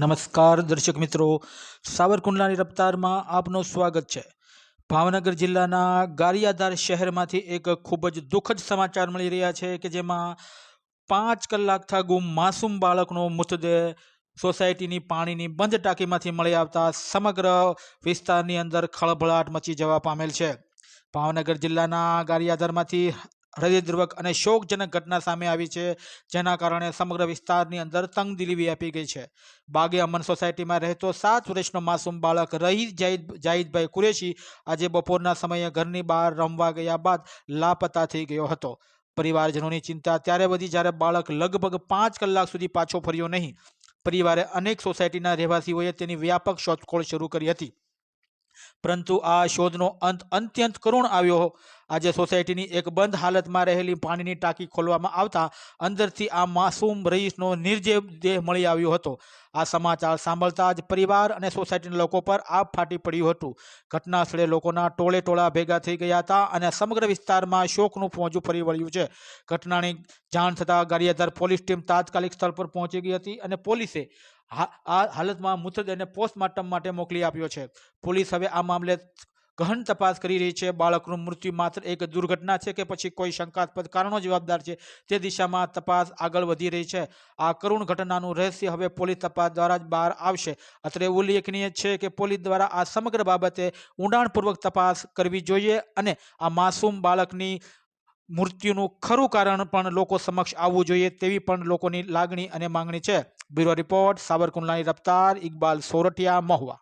નમસ્કાર દર્શક મિત્રો. સાવરકુંડલાની રફતારમાં આપનું સ્વાગત છે. ભાવનગર જિલ્લાના ગારિયાધાર શહેરમાંથી એક ખૂબ જ દુઃખદ સમાચાર મળી રહ્યા છે કે જેમાં પાંચ કલાકથી ગુમ માસૂમ બાળકનો મૃતદેહ સોસાયટીની પાણીની બંધ ટાંકીમાંથી મળી આવતા સમગ્ર વિસ્તારની અંદર ખળભળાટ મચી જવા પામેલ છે. ભાવનગર જિલ્લાના ગારિયાધારમાંથી હૃદયદ્રવક અને શોકજનક ઘટના સામે આવી છે, જેના કારણે સમગ્ર વિસ્તારની અંદર તંગદિલી વ્યાપી ગઈ છે. બાગે અમન સોસાયટીમાં રહેતો સાત વર્ષનો માસૂમ બાળક રહીદ જાહિદ જાહિદભાઈ કુરેશી આજે બપોરના સમયે ઘરની બહાર રમવા ગયા બાદ લાપતા થઈ ગયો હતો. પરિવારજનોની ચિંતા ત્યારે વધી જ્યારે બાળક લગભગ પાંચ કલાક સુધી પાછો ફર્યો નહીં. પરિવારે અનેક સોસાયટીના રહેવાસીઓએ તેની વ્યાપક શોધખોળ શરૂ કરી હતી. પરંતુ આ શોધનો અંત અત્યંત કરુણ આવ્યો. આજે સોસાયટીની એક બંધ હાલતમાં રહેલી પાણીની ટાંકી ખોલવામાં આવતા અંદરથી આ માસૂમ રઈસનો નિર્જીવ દેહ મળી આવ્યો હતો. આ સમાચાર સાંભળતા જ પરિવાર અને સોસાયટીના લોકો પર આપ ફાટી પડ્યું હતું. ઘટના સ્થળે લોકોના ટોળે ટોળા ભેગા થઈ ગયા હતા અને સમગ્ર વિસ્તારમાં શોકનું પહોંચું ફરી વળ્યું છે. ઘટનાની જાણ થતાં ગારિયાધાર પોલીસ ટીમ તાત્કાલિક સ્થળ પર પહોંચી ગઈ હતી અને પોલીસે આ હાલતમાં મૃતદેહને પોસ્ટમોર્ટમ માટે મોકલી આપ્યો છે. પોલીસ હવે આ મામલે ગહન તપાસ કરી રહી છે. બાળકનું મૃત્યુ માત્ર એક દુર્ઘટના છે કે પછી કોઈ શંકાસ્પદ કારણો જવાબદાર છે તે દિશામાં તપાસ આગળ વધી રહી છે. આ કરુણ ઘટનાનું રહસ્ય હવે પોલીસ તપાસ દ્વારા જ બહાર આવશે. અત્રે ઉલ્લેખનીય છે કે પોલીસ દ્વારા આ સમગ્ર બાબતે ઊંડાણપૂર્વક તપાસ કરવી જોઈએ અને આ માસૂમ બાળકની મૃત્યુનું ખરું કારણ પણ લોકો સમક્ષ આવવું જોઈએ તેવી પણ લોકોની લાગણી અને માંગણી છે. બ્યુરો રિપોર્ટ, સાવરકુંડલાની રફતાર, ઇકબાલ સોરઠિયા, મહુવા.